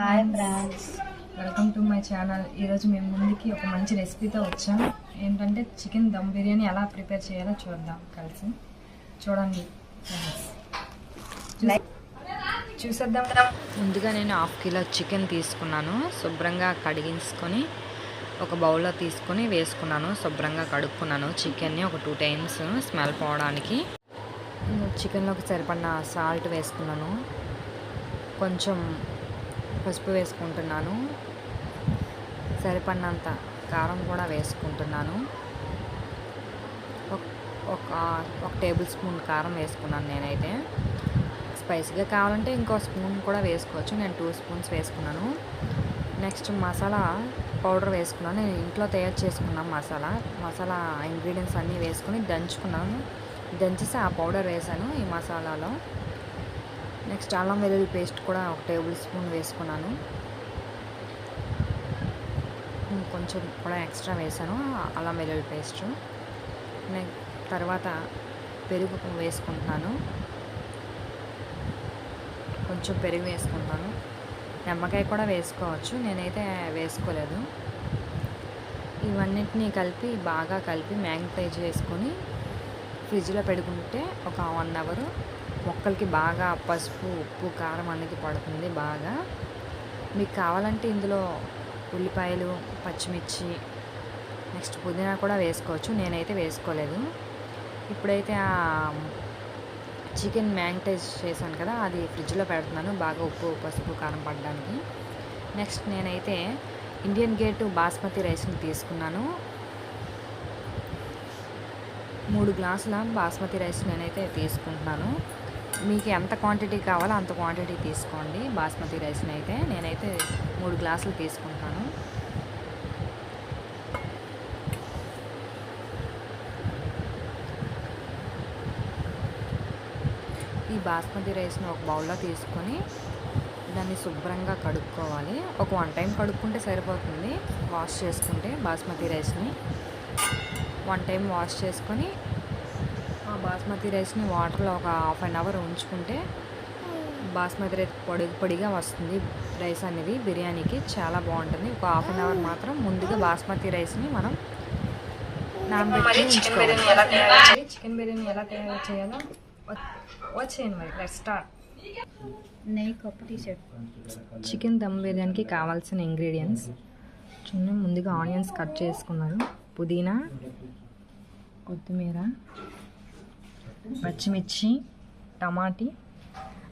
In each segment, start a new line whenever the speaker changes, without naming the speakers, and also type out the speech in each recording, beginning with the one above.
Hi friends
welcome to my channel ఈరోజు మేము ముందుకి ఒక మంచి రెసిపీతో వచ్చాం. ఏంటంటే చికెన్ దమ్ బిర్యానీ ఎలా ప్రిపేర్ చేయాలో చూద్దాం కలిసి. చూడండి చూసేద్దాం ముందుగా నేను హాఫ్ కిలో చికెన్ తీసుకున్నాను. శుభ్రంగా కడిగించుకొని ఒక బౌల్లో తీసుకొని వేసుకున్నాను. శుభ్రంగా కడుక్కున్నాను చికెన్ని ఒక టూ టైమ్స్ స్మెల్ పోవడానికి. చికెన్లోకి సరిపడిన సాల్ట్ వేసుకున్నాను. కొంచెం పసుపు వేసుకుంటున్నాను. సరిపడినంత కారం కూడా వేసుకుంటున్నాను. ఒక- ఒక టేబుల్ స్పూన్ కారం వేసుకున్నాను నేనైతే. స్పైసీగా కావాలంటే ఇంకో స్పూన్ కూడా వేసుకోవచ్చు. నేను టూ స్పూన్స్ వేసుకున్నాను. నెక్స్ట్ మసాలా పౌడర్ వేసుకున్నాను. నేను ఇంట్లో తయారు చేసుకున్నాను మసాలా మసాలా ఇంగ్రీడియంట్స్ అన్నీ వేసుకొని దంచుకున్నాను. దంచేసి ఆ పౌడర్ వేసాను ఈ మసాలాలో. నెక్స్ట్ అల్లం వెల్లుల్లి పేస్ట్ కూడా ఒక టేబుల్ స్పూన్ వేసుకున్నాను. కొంచెం కూడా ఎక్స్ట్రా వేసాను అల్లం వెల్లుల్లి పేస్ట్. తర్వాత పెరుగు వేసుకుంటున్నాను. కొంచెం పెరుగు వేసుకుంటాను. నిమ్మకాయ కూడా వేసుకోవచ్చు నేనైతే వేసుకోలేదు. ఇవన్నిటిని కలిపి బాగా కలిపి మ్యాగ్నిఫై చేసుకొని ఫ్రిడ్జ్లో పెడుకుంటే ఒక వన్ అవర్ మొక్కలకి బాగా పసుపు ఉప్పు కారం అనేది పడుతుంది బాగా. మీకు కావాలంటే ఇందులో ఉల్లిపాయలు పచ్చిమిర్చి నెక్స్ట్ పుదీనా కూడా వేసుకోవచ్చు. నేనైతే వేసుకోలేదు. ఇప్పుడైతే ఆ చికెన్ మ్యాంగ్టైజ్ చేశాను కదా అది ఫ్రిడ్జ్లో పెడుతున్నాను బాగా ఉప్పు పసుపు కారం పడడానికి. నెక్స్ట్ నేనైతే ఇండియన్ గేటు బాస్మతి రైస్ని తీసుకున్నాను. మూడు గ్లాసుల బాస్మతి రైస్ నేనైతే తీసుకుంటున్నాను. మీకు ఎంత క్వాంటిటీ కావాలో అంత క్వాంటిటీ తీసుకోండి. బాస్మతి రైస్ని అయితే నేనైతే మూడు గ్లాసులు తీసుకుంటాను. ఈ బాస్మతి రైస్ని ఒక బౌల్లో తీసుకొని దాన్ని శుభ్రంగా కడుక్కోవాలి. ఒక వన్ టైం కడుక్కుంటే సరిపోతుంది. వాష్ చేసుకుంటే బాస్మతి రైస్ని వన్ టైం వాష్ చేసుకొని బాస్మతి రైస్ని వాటర్లో ఒక హాఫ్ అన్ అవర్ ఉంచుకుంటే బాస్మతి రైస్ పొడి పొడిగా వస్తుంది. రైస్ అనేది బిర్యానీకి చాలా బాగుంటుంది. ఒక హాఫ్ అన్ అవర్ మాత్రం ముందుగా బాస్మతి రైస్ని మనం నానబెట్టి ఉంచుకోవాలి. చికెన్ బిర్యానీ ఎలా తయారు చేయాలో వచ్చేయండి మరి. లెట్ స్టార్ట్
నెయ్యి కప్పు టీషర్ట్
చికెన్ దమ్ బిర్యానీకి కావాల్సిన ఇంగ్రీడియంట్స్ చిన్న ముందుగా ఆనియన్స్ కట్ చేసుకున్నారు పుదీనా కొత్తిమీర పచ్చిమిర్చి టమాటీ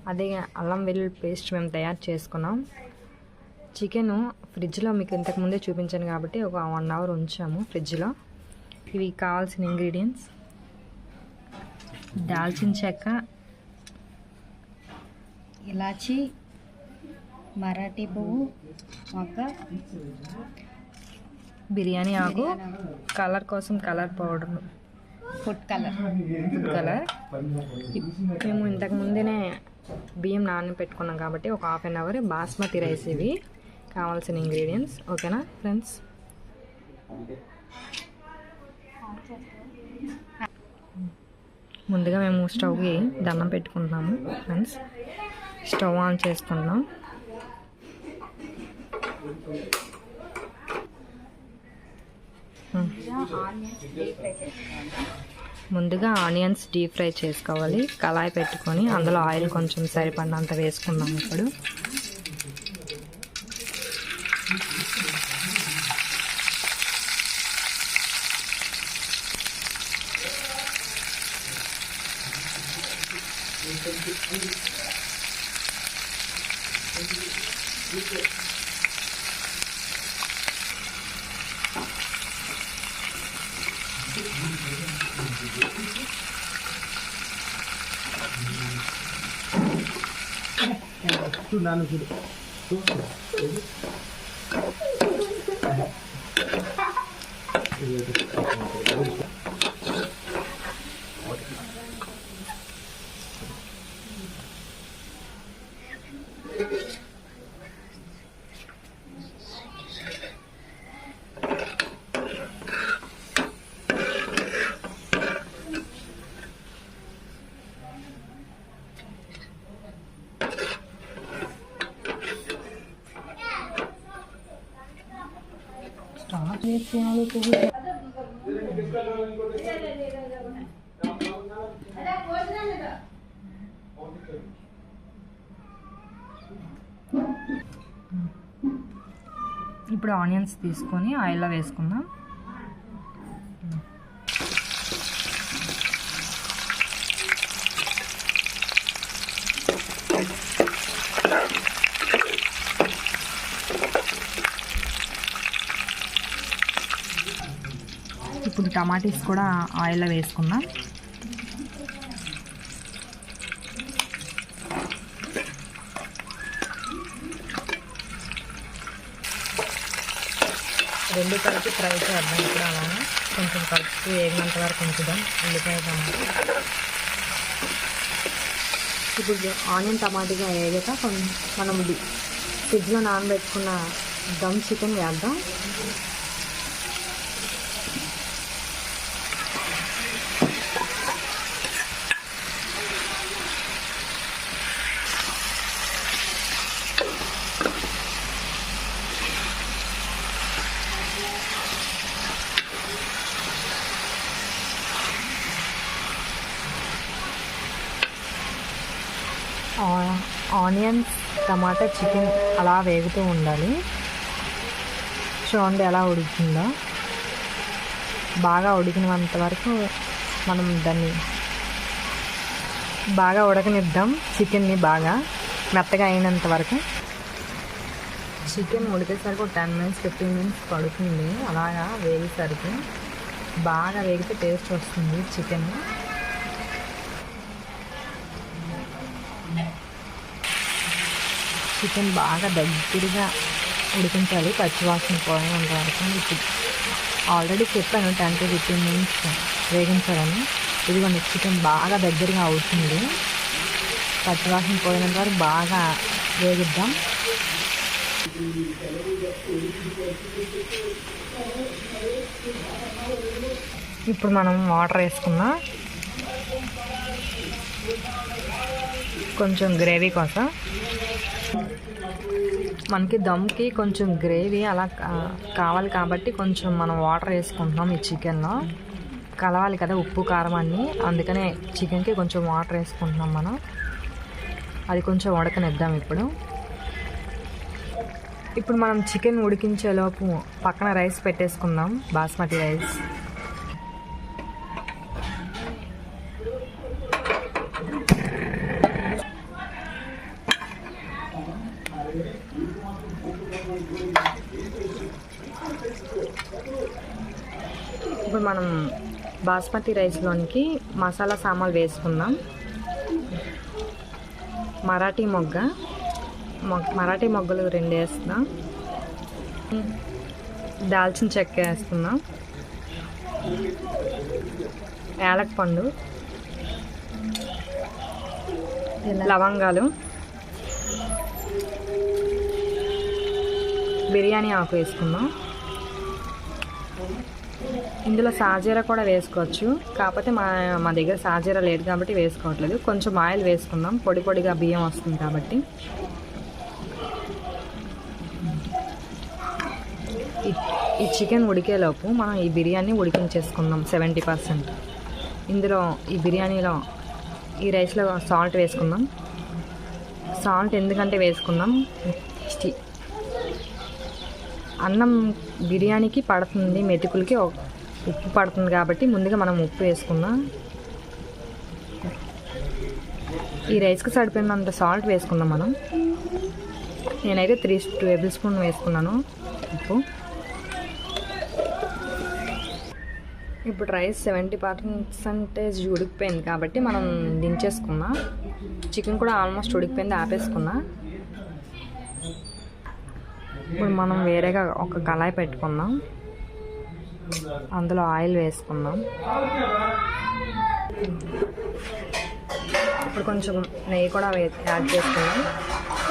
అదే అల్లం వెల్లుల్లి పేస్ట్ మేము తయారు చేసుకున్నాం. చికెన్ ఫ్రిడ్జ్లో మీకు ఇంతకు ముందే చూపించాను కాబట్టి ఒక వన్ అవర్ ఉంచాము ఫ్రిడ్జ్లో. ఇవి కావాల్సిన ఇంగ్రీడియంట్స్. దాల్చిన చెక్క
ఇలాచి మరాఠీ పువ్వు మొగ్గ
బిర్యానీ ఆకు. కలర్ కోసం colour powder
food colour.
Food colour. మేము ఇంతకు ముందేనే బియ్యం నాన్న పెట్టుకున్నాం కాబట్టి ఒక half an hour basmati rice ఇవి. కావాల్సిన ఇంగ్రీడియంట్స్ ఓకేనా ఫ్రెండ్స్? ముందుగా మేము స్టవ్కి దండం పెట్టుకుంటున్నాము ఫ్రెండ్స్. స్టవ్ ఆన్ చేసుకుంటున్నాం. ముందుగా ఆనియన్స్ డీప్ ఫ్రై చేసుకోవాలి. కళాయి పెట్టుకొని అందులో ఆయిల్ కొంచెం సరిపడినంత వేసుకున్నాం ఇప్పుడు. చూడాను చూడు. చూడు. ఇప్పుడు ఆనియన్స్ తీసుకొని ఆయిల్లో వేసుకుందాం ఇప్పుడు టమాటీస్ కూడా ఆయిల్లో వేసుకున్నాం. రెండు కలిపి ఫ్రై చేద్దాం ఇప్పుడు అలానే. కొంచెం కలుపుతూ వేగినంత వరకు ఉంచుదాం. ఉల్లిపాయ టమాటా. ఇప్పుడు ఆనియన్ టమాటాగా వేగాక కొంచెం మనం ఫ్రిడ్జ్లో నానబెట్టుకున్న దమ్ చికెన్ వేద్దాం. ఆనియన్స్ టమాటా చికెన్ అలా వేగుతూ ఉండాలి. చూడండి ఎలా ఉడుకుతుందో బాగా ఉడికినంత వరకు మనం దాన్ని బాగా ఉడకనిద్దాం చికెన్ని బాగా మెత్తగా అయినంత వరకు. చికెన్ ఉడికేసరికి ఒక టెన్ మినిట్స్ ఫిఫ్టీన్ మినిట్స్ పడుతుంది. అలాగా వేగేసరికి బాగా వేగితే టేస్ట్ వస్తుంది చికెన్. చికెన్ బాగా దగ్గరగా ఉడికించాలి. పచ్చివాసన పోయినంత వరకు ఇప్పుడు ఆల్రెడీ చెప్పాను టెన్ టు ఫిఫ్టీన్ మినిట్స్ వేగించాలని. ఇదిగోండి చికెన్ బాగా దగ్గరగా అవుతుంది. పచ్చివాసన పోయినంత వరకు బాగా వేగిద్దాం. ఇప్పుడు మనం వాటర్ వేసుకుందాం కొంచెం గ్రేవీ కోసం మనకి దమ్కి కొంచెం గ్రేవీ అలా కావాలి కాబట్టి కొంచెం మనం వాటర్ వేసుకుంటున్నాం ఈ చికెన్లో. కలవాలి కదా ఉప్పు కారం అన్నీ. అందుకనే చికెన్కి కొంచెం వాటర్ వేసుకుంటున్నాం మనం. అది కొంచెం ఉడకనిద్దాం ఇప్పుడు. ఇప్పుడు మనం చికెన్ ఉడికించేలోపు పక్కన రైస్ పెట్టేసుకుందాం. బాస్మతి రైస్. మనం బాస్మతి రైస్లోనికి మసాలా సామాన్లు వేసుకుందాం. మరాఠీ మొగ్గ. మొగ్ మరాఠీ మొగ్గలు రెండు వేస్తున్నాం. దాల్చిన చెక్క వేస్తున్నాం. యాలక్ పండు. లవంగాలు. బిర్యానీ ఆకు వేసుకుందాం. ఇందులో సాజీర కూడా వేసుకోవచ్చు. కాకపోతే మా మా దగ్గర సాజీర లేదు కాబట్టి వేసుకోవట్లేదు. కొంచెం ఆయిల్ వేసుకుందాం. పొడి పొడిగా బియ్యం వస్తుంది కాబట్టి. ఈ- చికెన్ ఉడికేలోపు మనం ఈ బిర్యానీ ఉడికించేసుకుందాం సెవెంటీ పర్సెంట్. ఇందులో ఈ బిర్యానీలో ఈ రైస్లో సాల్ట్ వేసుకుందాం. సాల్ట్ ఎందుకంటే వేసుకుందాం? అన్నం బిర్యానీకి పడుతుంది మెతుకులకి ఉప్పు పడుతుంది కాబట్టి ముందుగా మనం ఉప్పు వేసుకుందాం. ఈ రైస్కి సరిపోయినంత సాల్ట్ వేసుకుందాం మనం. నేనైతే త్రీ టేబుల్ స్పూన్ వేసుకున్నాను ఉప్పు. ఇప్పుడు రైస్ సెవెంటీ పర్సెంటేజ్ ఉడికిపోయింది కాబట్టి మనం దించేసుకుందాం. చికెన్ కూడా ఆల్మోస్ట్ ఉడికిపోయింది ఆపేసుకుందాం ఇప్పుడు మనం వేరేగా ఒక కళాయి పెట్టుకుందాం. అందులో ఆయిల్ వేసుకుందాం. ఇప్పుడు కొంచెం నెయ్యి కూడా యాడ్ చేసుకుందాం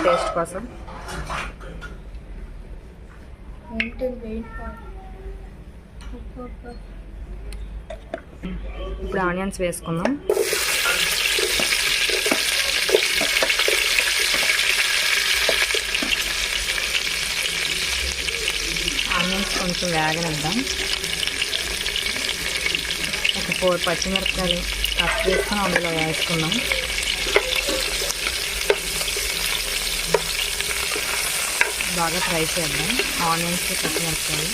టేస్ట్ కోసం. ఇప్పుడు ఆనియన్స్ వేసుకుందాం. ఆనియన్స్ కొంచెం వేగనిద్దాం. ఫోర్ పచ్చిమిరపకాయలు కట్ చేసుకొని అందులో వేసుకుందాం. బాగా ఫ్రై చేద్దాం. ఆనియన్స్ పచ్చిమిరపకాయలు.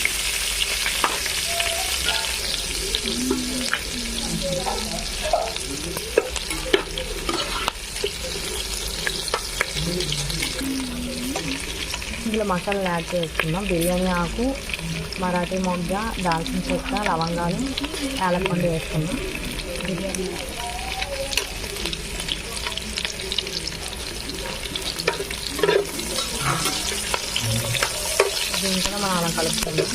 ఇందులో మసాలాలు యాడ్ చేసుకుందాం. బిర్యానీ ఆకు మరాఠీ మొగ్గ దాల్చిన చెక్క లవంగాలు యాలకొండ
వేసుకున్నాం
దీంట్లో మనం అలా కలుపుకుందాం.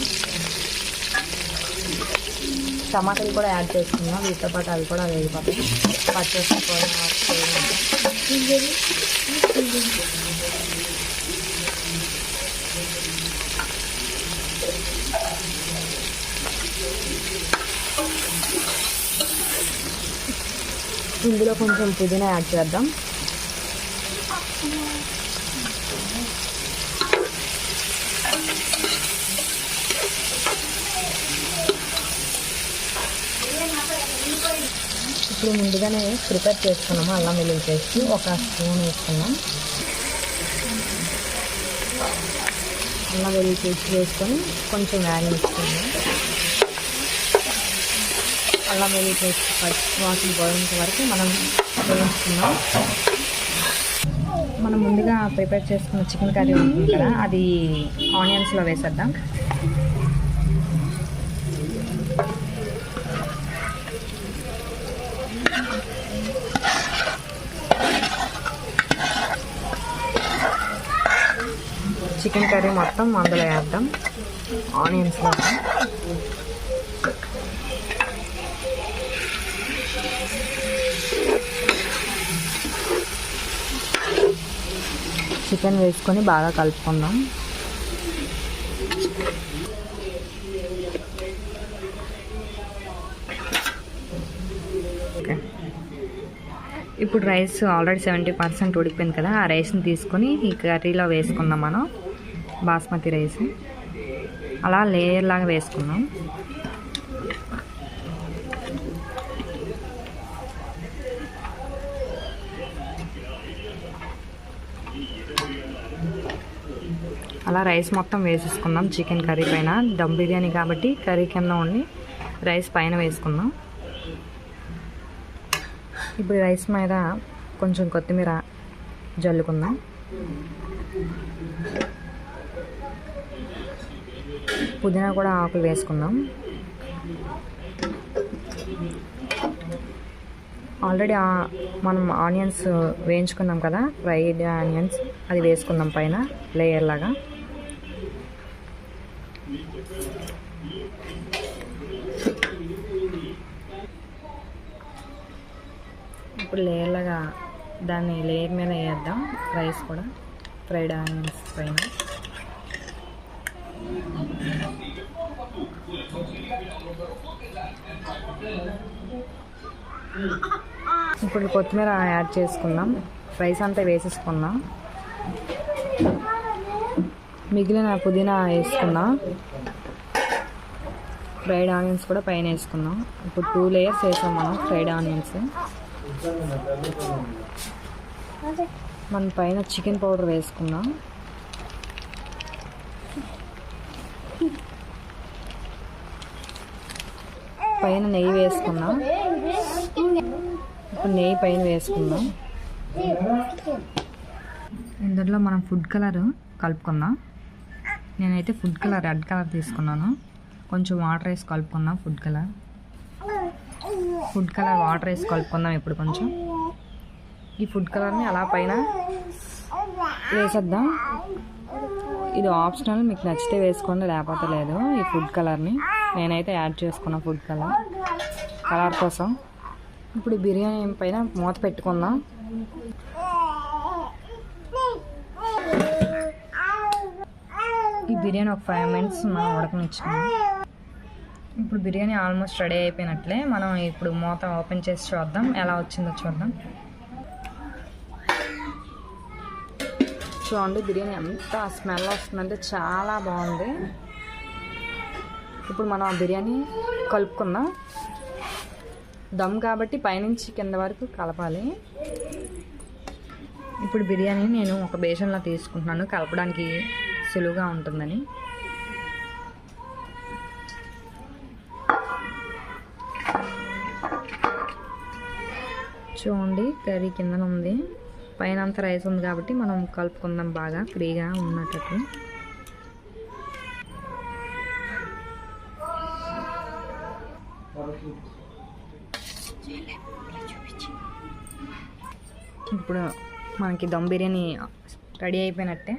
టమాటాలు కూడా యాడ్ చేసుకుందాం. వీటితో పాటు అవి కూడా వేగిపోతాయి పచ్చేసి ఇందులో కొంచెం పుదీనా యాడ్ చేద్దాం. ఇప్పుడు ముందుగానే ప్రిపేర్ చేసుకున్నాము? అల్లం వెల్లుల్లి పేస్ట్ ఒక స్పూన్ వేసుకున్నాం. అల్లం వెల్లుల్లి పేస్ట్ వేసుకొని కొంచెం వేగనిస్తున్నాం అల్లం వెల్లుల్లి పేస్ట్ వాసన పోయేంత వరకు మనం వేయించుకున్నాం మనం ముందుగా ప్రిపేర్ చేసుకున్న చికెన్ కర్రీ ఉంటుంది కదా అది ఆనియన్స్లో వేసేద్దాం. చికెన్ కర్రీ మొత్తం అందులో వేద్దాం. ఆనియన్స్లో చికెన్ వేసుకొని బాగా కలుపుకుందాం. ఓకే. ఇప్పుడు రైస్ ఆల్రెడీ సెవెంటీ పర్సెంట్ ఉడికిపోయింది కదా ఆ రైస్ని తీసుకొని ఈ కర్రీలో వేసుకుందాం మనం బాస్మతి రైస్. అలా లేయర్ లాగా అలా రైస్ మొత్తం వేసేసుకుందాం చికెన్ కర్రీ పైన. దమ్ బిర్యానీ కాబట్టి కర్రీ కింద ఉండి రైస్ పైన వేసుకుందాం. ఇప్పుడు రైస్ మీద కొంచెం కొత్తిమీర జల్లుకుందాం. పుదీనా కూడా ఆకులు వేసుకుందాం. ఆల్రెడీ మనం ఆనియన్స్ వేయించుకున్నాం కదా ఫ్రైడ్ ఆనియన్స్ అది వేసుకుందాం పైన లేయర్ లాగా. ఇప్పుడు లేయర్లాగా దాన్ని లేయర్ మీద వేద్దాం. రైస్ కూడా. ఫ్రైడ్ ఆనియన్స్ పైన. ఇప్పుడు కొత్తిమీర యాడ్ చేసుకుందాం. రైస్ అంతా వేసేసుకుందాం. మిగిలిన పుదీనా వేసుకున్నా. ఫ్రైడ్ ఆనియన్స్ కూడా పైన వేసుకున్నాం. ఇప్పుడు టూ లేయర్స్ వేసాం మనం ఫ్రైడ్ ఆనియన్స్. మన పైన చికెన్ పౌడర్ వేసుకున్నాం. పైన నెయ్యి వేసుకున్నాం. ఇప్పుడు నెయ్యి పైన వేసుకుందాం ఇందులో మనం ఫుడ్ కలర్ కలుపుకుందాం. నేనైతే ఫుడ్ కలర్ రెడ్ కలర్ తీసుకున్నాను. కొంచెం వాటర్ వేసి కలుపుకుందాం food colour food colour water వేసి కలుపుకుందాం ఇప్పుడు కొంచెం. ఈ ఫుడ్ కలర్ని అలా పైన వేసేద్దాం. ఇది ఆప్షనల్ మీకు నచ్చితే వేసుకోండి లేకపోతే లేదు. ఈ ఫుడ్ కలర్ని నేనైతే యాడ్ చేసుకున్న ఫుడ్ కలర్ కలర్ కోసం. ఇప్పుడు బిర్యానీ పైన మూత పెట్టుకుందాం. బిర్యానీ ఒక ఫైవ్ మినిట్స్ మనం ఉడకనిచ్చుకున్నాం ఇప్పుడు బిర్యానీ ఆల్మోస్ట్ రెడీ అయిపోయినట్లే. మనం ఇప్పుడు మూత ఓపెన్ చేసి చూద్దాం. ఎలా వచ్చిందో చూద్దాం. చూడండి బిర్యానీ ఎంత స్మెల్ వస్తుందంటే చాలా బాగుంది. ఇప్పుడు మనం ఆ బిర్యానీ కలుపుకుందాం. దమ్ కాబట్టి పైనుంచి కింద వరకు కలపాలి. ఇప్పుడు బిర్యానీ నేను ఒక బేసన్లో తీసుకుంటున్నాను. కలపడానికి సులువుగా ఉంటుందని. చూడండి కర్రీ కిందన ఉంది. పైన అంత రైస్ ఉంది కాబట్టి మనం కలుపుకుందాం బాగా ఫ్రీగా ఉన్నట్టు. ఇప్పుడు మనకి దమ్ బిర్యానీ రెడీ అయిపోయినట్టే.